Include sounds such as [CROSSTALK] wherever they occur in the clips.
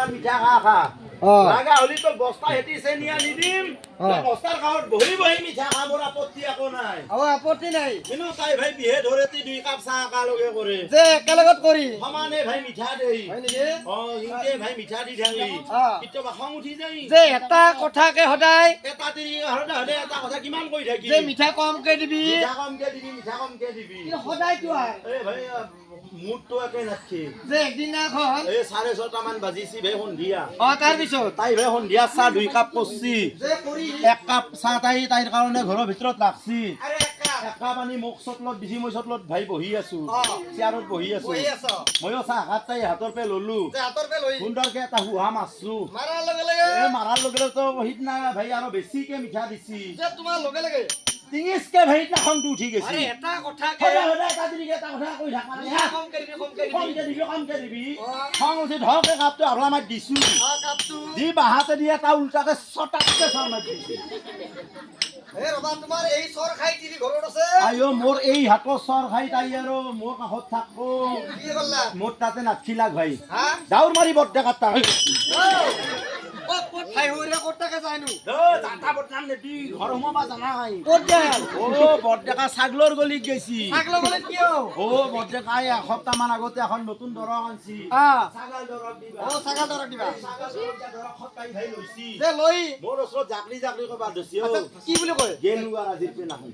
ইমান মিঠা খা খা। লাগা হলি তো বস্তা হেঁতি চেনি আনি দিম অ। তই বস্তাৰ কাষত বহি বহি মিঠা খা মোৰ আপত্তি একো নাই। আৰু আপত্তি নাই। কিন্তু তাই ভাই বিহে ধৰেতি দুই কাপ চাহ একেলগে কৰে। যে একেলগত কৰি। সমানে ভাই মিঠা দেই। হয় নেকি? অ সিহঁতে ভাই মিঠা দি অ। কেতিয়াবা খং উঠি যায়। যে এটা কথাকে সদায় এটা তিৰি সদায় সদায় এটা কথা কিমান কৈ থাকি? যে মিঠা কমকে দিবি। মিঠা কমকে দিবি মিঠা কমকে দিবি। কিন্তু সদায়তো আৰ এই ভাই মুডটো একে নাথকে যে এই ছটা মান বাজিছি ভাই সন্ধিয়া। অ তাৰপিছত তাই ভাই সন্ধিয়া চাহ দুই কাপ কৰছি। এক কাপ চাহ তাই তাইৰ কাৰণে ঘৰৰ ভিতৰত ৰাখছি। আৰু এক কাপ। এক কাপ আনি মোক চটলত দিছি মই চটলত ভাই বহি আছো। চেয়াৰত বহি আছো। ময়ো চাহ হাত তাই হাতৰ পে ললো। সুন্দৰকে এটা হুহা মাৰছো। মাৰাৰ লগে লগে। মাৰাৰ লগে লগেতো সিদিনা ভাই আৰু বেছিকে মিঠা দিছি। তোমাৰ লগে লগে। টিঙিচকে ভাই সিদিনা খংটো উঠি গৈছে। এটা কথাকে সদায় সদায় এটা তিৰিকে এটা কথা কৈ থাকা হা? কমকে দিবি কমকে দিবি দিবি খং উঠি ধৰকে কাপটো আৰু আমাৰ দিছো। দি বাহাতে দি এটা উল্টাকে ছটাককে চৰ মাৰি দিছে। এ ৰবা তোমাৰ এই চৰ খাই তিৰি ঘৰত আছে? আইঅ মোৰ এই হাতৰ চৰ খাই তাই আৰু মোৰ কাষত থাকব কি কৰলা মোৰ তাতে নাথিলাক ভাই হা? দাউৰ মাৰি বৰ্ডেকাত তাক। অ ক'ত খাই হৈ ক'ত তাকে যায়নো জাতা বদনাম নেদি ঘৰ সোমাবা জানাই ক'ত যায়? অ বৰ্ডেকা ছাগলৰ গলিত গৈছি। শাক ল'বলে কিয়? অ বৰ্ডেকাই এসপ্তাহ মান আগতে এখন নতুন দৰৱ আনছি। আ। ছাগাল দৰৱ দিবা। অ ছাগল দৰক দিবা। ছাগাল দৰৱ দিয়া ভাই লৈছি। যে লৈ। মোৰ ওচৰত জাকলি জাকলি কবা ধৰছি অ। আচ্ছা, কি বুলি কয়? গেলুৱা আজিৰ পে নাহো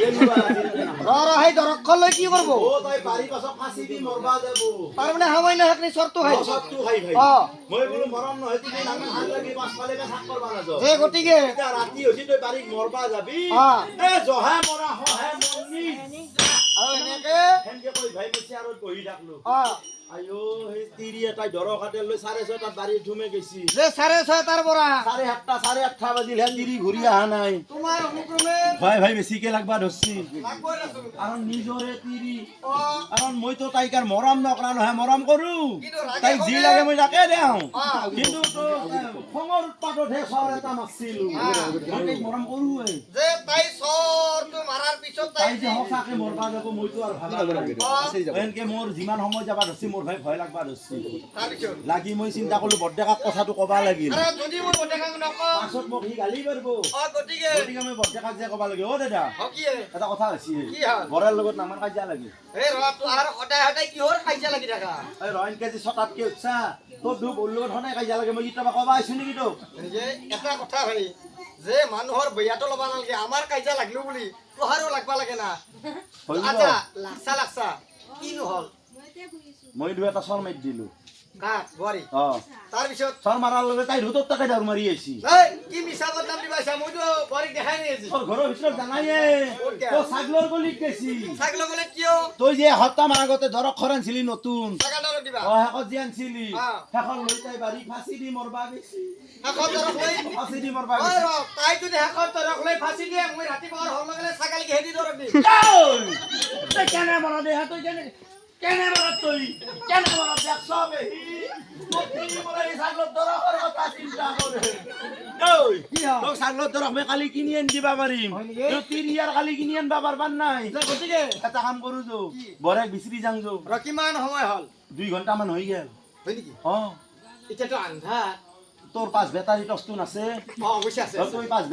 গেলুৱা আজিৰ পে নাহো ৰ ৰ সেই দৰকখন লৈ কি কৰিব অ তই বাৰী পাছত ফাঁচি দি মৰবা যাব তাৰমানে সামান্য সেইখিনি চৰটো খাই চবটো খাই ভাই। অ মই বোলো মৰম নহয় তুমি নামে ভালো লাগি পাছফালে থাক কৰবা নাযাওঁ যে গতিকে। এতিয়া ৰাতি হৈছে তই বাৰীত মৰবা যাবি। এ জহা মৰা সহায় মৰনি এনেকে সেনকে ভাই মই চেয়াৰত বহি থাকল অ আইঅ সেই তিৰি এটাই দৰ খাতে লৈ চাৰে ছয়টাত বাৰীত ঠুমে গৈছি। যে চাৰে ছয়টাৰ পৰা। চাৰে সাতটা চাৰে আঠটা বাজিল হে তিৰি ঘূৰি আহা নাই। ভাই ভাই বেছিকে লাগবা ধৰছি। লাগবই দেচোন। কাৰণ নিজৰে কাৰণ মইতো তাইক আৰু মৰম নকৰা নহয় মৰম কৰো। তাইক যি লাগে মই তাকে দেওঁ কিন্তু তো খঙৰ উৎপাততহে চৰ এটা মাৰছিলো মই তাইক মৰম কৰোৱে। যে তাই চৰটো মাৰাৰ পিছত তাই যে সঁচাকে মৰবা যাব মইতো আৰু ভাবা এনেকে মোৰ যিমান সময় যাবা ধৰছি মোৰ ভাই ভয় লাগবা ধৰছি। লাগি মই চিন্তা কৰিলো বৰ্ডেকাক কথাটো কবা লাগিল। মই পাছত মোক সি গালি পাৰিব। অ গতিকে গতিকে মই বৰ্ডেকাক যে কবা লাগে অ দাদা। এটা কথা হৈছে? বৰৰ লগত নামান কাজিয়া লাগে। তো আৰু সদায় সদায় কিহৰ কাজিয়া লাগি থাকা। এই কেজি উঠছা তোৰ দুখ বন্ধু লগত সদায় কাজিয়া লাগে মই কেতিয়াবা কবা আহিছো নেকি তোক? যে এটা কথা ভাই যে মানুহৰ বেয়াটো ল'ব নালাগে আমাৰ কাজিয়া লাগিলো বুলি তোহাৰো লাগবা লাগে না। আচ্ছা লাগছা লাগছা কিনো হ'ল মই দুই এটা মাৰি দিলো। কাক বোৱাৰী অ তাৰপিছত চৰ মাৰাৰ লগে তাই ৰোদত তাকে দাউৰ মাৰি আহিছি এই কি মিছা বদনাম দিবা আহিছা মইতো বোৱাৰীক দেখাই নাই আজি। তোৰ ঘৰৰ ভিতৰত জানায়ে ক'ত গেল? তই ছাগলৰ গলিত গেছি চাক ল'বলৈ কিয়? তই যে মান আগতে দৰক খৰ আনছিলি নতুন। চাকা দৰক দিবা? অ শেষত যে আনছিলি। অ। শেষত তাই বাৰী ফাঁচি দি মৰবা গেছি। শেষত দৰক লৈ ফাঁচি দি মৰবা ঐ গেছি ৰ তাই যদি শেষত দৰক লৈ ফাঁচি দিয়ে মই ৰাতিপুৱা হোৱাৰ লগে লগে ছাগালীক হেৰি দৰক দিম। তই তই কেনে মৰা দে তই কেনে কেনে তই? কথা চিন্তা আনি দিবা নাই। গতিকে এটা কাম কৰো যো যাং যো সময় হ'ল। দুই ঘণ্টামান হৈ গেল। হয় নেকি অ এতিয়াতো আন্ধাৰ তোৰ পাঁচ বেটাৰী টচটো নাছে অ আছে। তই পাঁচ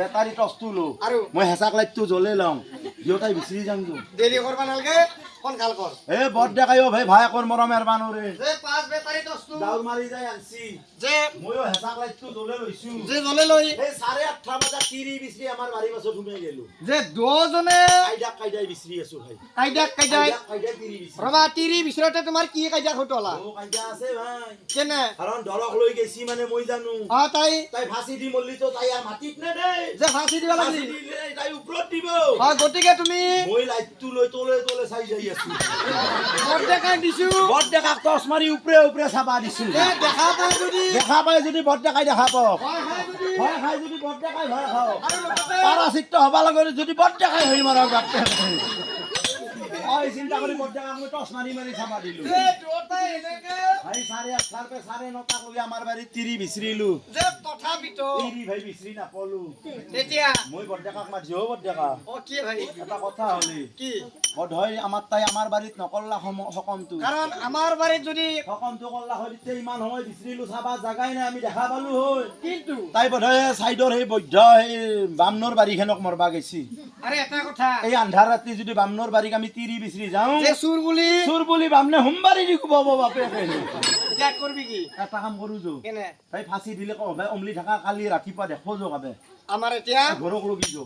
লো মই হেঁচাক লাইটটো জ্বলে লওঁ। দেউতাই বিচৰি যাং যো দেৰি কৰবা নালাগে? সোনকাল কৰ এ বৰ দেখাই অ ভাই ভাই একৰ মৰম এৰবা নৰে যে পাঁচ বেটাৰী দছটো দাউৰ মাৰি যাই আনছি। যে ময়ো হেঁচাক লাইটটো জ্বলে লৈছো। যে জ্বলে লৈ এই চাৰে আঠটা বজাত তিৰি বিচৰি আমাৰ বাৰী পাছত সোমাই গেলো। যে দুজনে কাইদাক কাইদাই বিচৰি আছো ভাই। কাইদাই কাইদাক কাইদাই তিৰি বিচৰি ৰবা তিৰি বিচৰতে তোমাৰ কি কাইদা ঘটোলা অ কাইদা আছে ভাই। কেনে? কাৰণ দৰক লৈ গেছি মানে মই জানো। অ তাই তাই ফাঁচি দি মল্লিতো তাই আৰু মাটিত নেদেই যে ফাঁচি দিব ফাঁচি দিলে তাই ওপৰত দিব। অ গতিকে তুমি মই লাইটটো লৈ তলে তলে চাই যাই আছো। বৰডেকাই দিছো? বৰ ডেকাক টচ মাৰি ওপৰে ওপৰে চাবা দিছো। দেখা পাই যদি। দেখা পাই যদি দেখা পাওক ভয় খাই যদি। ভয় খাই যদি বৰ ভয় খাওক আৰু হবা লাগে যদি বৰ ডেকাই হৈ মাৰক বাপে হয় চিন্তা কৰি বৰডেকাক মই টচ মাৰি মাৰি চাবা দিলো। যে দুয়োটাই এনেকে। ভাই চাৰে নটাক লগি আমাৰ বাৰীত তিৰি বিচৰিলো তথাপিতো তিৰি ভাই বিচৰি নাপালো তেতিয়া মই বৰডেকাক মাতি অ বৰডেকা অ কি ভাই? এটা কথা হ'লি। কি? বোধ আমাৰ তাই আমাৰ বাৰীত নকল্লা সম- কাৰণ আমাৰ বাৰীত যদি সকামটো কল্লা তেতিয়া ইমান সময় বিচৰিলো চাবা জাগাই নাই আমি দেখা পালো হয়। কিন্তু তাই বোধ চাইডৰ সেই বৈধ্য সেই বামনৰ বাৰীখনক মৰবা গেছি। আৰে এটা কথা। এই আন্ধাৰ ৰাতি যদি বামনৰ বাৰীক আমি তিৰি বিচৰি যাওঁ। যে চুৰ বুলি বামনে সোমবাৰী দি কোবাব বাপে এতিয়া কৰবি কি? এটা কাম কৰো যো। কেনে? তাই ফাঁচি দিলে কওঁ ভাই অমলি থাকা কালি ৰাতিপুৱা দেখো যো কাবে আমাৰ এতিয়া? ঘৰক লগি যো।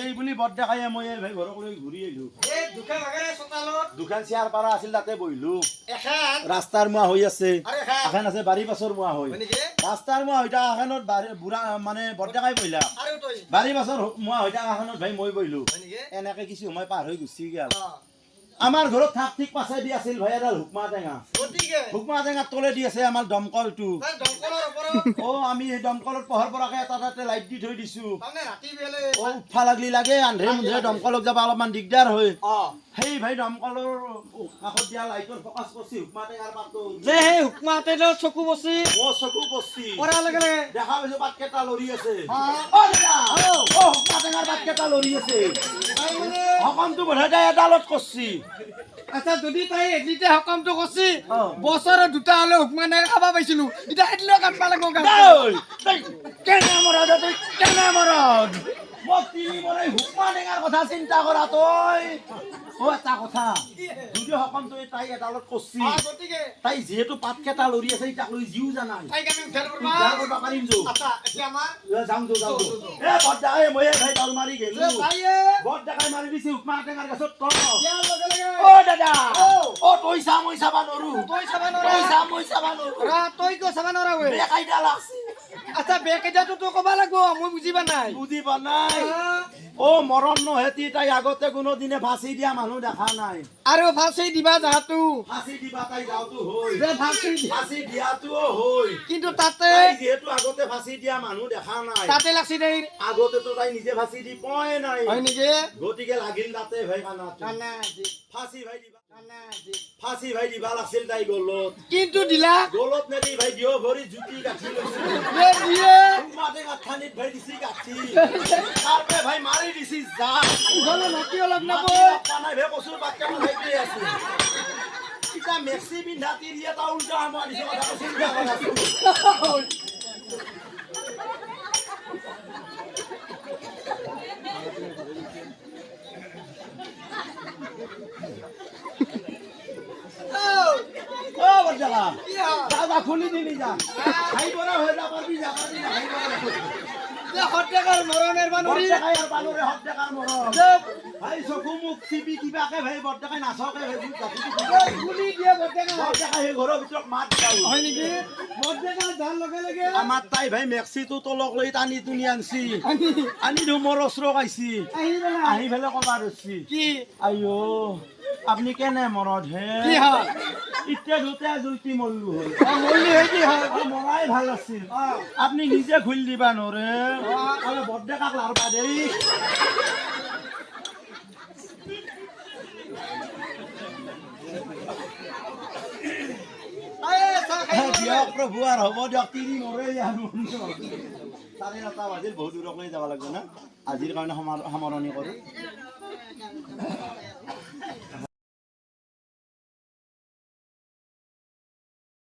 এই বুলি বৰ দেখাই মই ভাই ঘৰক লৈ ঘূৰি আহিলো। এই দুখে ভাগেৰে চোতালত। দুখান চেয়াৰ পাৰা আছিল তাতে বহিলো। এখন। ৰাস্তাৰ মুৱা হৈ আছে। এখন। আছে বাৰী পাছৰ মুৱা হৈ। হয় নেকি? ৰাস্তাৰ মুৱা হৈ থকা এখনত বুঢ়া মানে বৰডেকাই বহিলা। আৰু তই? বাৰী পাছৰ মুৱা হৈ থকা এখনত ভাই মই নেকি? এনেকে কিছু সময় পাৰ হৈ গুচি গেল। আমাৰ ঘৰত থাক ঠিক পাছে দি আছিল ভাই এডাল হুকমা টেঙা। হুকমা টেঙা তলে দি আছে আমাৰ দমকলটো। অ আমি সেই দমকলত পোহৰ পৰাকে এটা তাতে লাইট দি থৈ দিছো। বেলে। অ উঠা লাগলি লাগে আন্ধে মুন্ধে দমকলত যাব অলপমান দিগদাৰ হয়। অ। সেই ভাই দমকলৰ কাষত দিয়া লাইটৰ ফকাচ কৰছি পাতটো যে সেই হুকমাতে চকু বচি। অ চকু কৰছি কৰাৰ লগে লগে দেখা পাইছো পাতকেইটা লৰি আছে। অ দাদা! অ। হুকমা টেঙাৰ পাতকেইটা লৰি আছে। মানে সকামটো বোধহয় তাই এডালত কৰছি। আচ্ছা যদি তাই এদিতে সকামটো কৰছি। বছৰত দুটা হ'লে হুকমা নাই খাব পাইছিলো। এতিয়া লাগিব তই তই কেনে মৰদ কেনে মৰদ! মই তিনি মৰে হুকমা টেঙাৰ কথা চিন্তা কৰা তই। অ এটা কথা। যদি সকামটো এই তাই এডালত কৰছি তাই যিহেতু পাতকেইটা লৰি আছে তাক লৈ জিও কৰিব পাৰিম যো। আচ্ছা আমাৰ যাম যো যাম যো। এ মই ভাই তাল মাৰি গেলো। যে মাৰি দিছে হুকমা টেঙাৰ গছত লগে অ দাদা। অ। তই চা মই চাবা নৰো। তই চাবা তই চা মই চাবা নৰো। ৰা তই কিয় চাবা নোৱাৰা ৱে বেকাইডা লাগছি আচ্ছা বেগ তই ক'বা লাগিব মই বুজিবা নাই। বুজি পা নাই। অ মৰম নহেতি তাই আগতে কোনোদিনে ফাঁচি দিয়া মানুহ দেখা নাই। আৰু ফাঁচি দিবা যাহাতো। ফাঁচি দিবা তাই যাওঁতো হৈ। যে ফাঁচি ফাঁচি দিয়াটোও হৈ। কিন্তু তাতে যিহেতু আগতে ফাঁচি দিয়া মানুহ দেখা নাই। তাতে লাগছি দেই। আগতেতো তাই নিজে ফাঁচি দি পোৱাই নাই। হয় নেকি? গতিকে লাগিল তাতে ভাই কানাটো ফাঁচি ভাই দিবা। ফাঁচি ভাই দিবা লাগছিল তাই গলত। কিন্তু দিলা? গলত নেদি ভাই দিও ভৰি জুতি গাঁঠি লৈছিল। যে দিয়ে মাতে গাঁঠানিত ভাই দিছি গাঁঠি। তাৰপে ভাই মাৰি দিছি যা মাটি অলপ মাটি নাপয় নাপা নাই বে কচুৰ পাতকে মাথাই দিয়ে আছে। ইটা মেক্সি পিন্ধা তিৰি এটা উল্টা আমাৰ দিছে কথাটো চিন্তা [LAUGHS] যা যা খুলি দিবি যা। খাই বৰা হৈ যা পাৰবি যা পাৰবি না খাই বৰা যে ভাই চকু মুখ চিপি কিবাকে ভাই নাচকে ভাই গুলি দিয়ে বৰ্ডেকা বৰডেকাই সেই ঘৰৰ ভিতৰত মাত হয় নেকি? লগে লগে। আমাৰ তাই ভাই মেক্সিটো তলক লৈ টানি টুনি আনছি। আনি। দিওঁ মোৰ অস্ত্ৰ পেলাই আহি পেলাই কবা ধৰছি কি? আইঅ আপুনি কেনে মৰদ হে? আপনি নিজে ঘুল দিবা নৰে প্ৰভু আৰু হ'ব দিয়ক তিনি নৰে তাৰে এটা বাজিল বহুত দূৰক লৈ যাব লাগিব না। আজিৰ কাৰণে সামৰণি কৰোঁ।